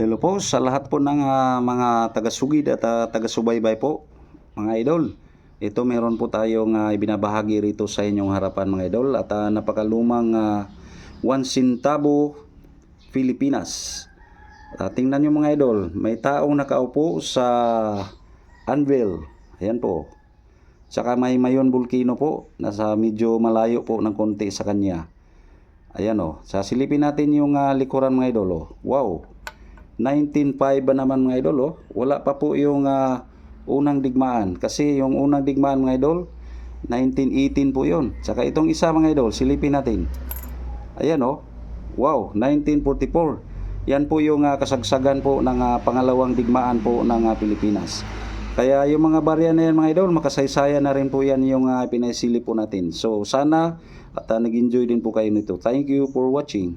Hello po sa lahat po ng ah, mga taga-sugid at ah, taga-subaybay po, mga idol. Ito meron po tayong ah, ibinabahagi rito sa inyong harapan mga idol at ah, napakalumang uh, One Centavo Pilipinas. Ah, tingnan nyo mga idol, may taong nakaupo sa anvil. Ayan po. Saka may mayon volcano po, nasa medyo malayo po ng konti sa kanya. Ayan o, sasilipin natin yung ah, likuran mga idol oh. Wow, 1905 ba naman mga idol oh. Wala pa po yung ah, unang digmaan. Kasi yung unang digmaan mga idol, 1918 po yun. Saka itong isa mga idol, silipin natin. Ayan oh. Wow, 1944. Yan po yung ah, kasagsagan po ng ah, pangalawang digmaan po ng ah, Pilipinas. Kaya yung mga barya na yan mga idol, makasaysayan na rin po yan yung uh, pinasilip po natin. So sana at ah, nag-enjoy din po kayo nito. Thank you for watching.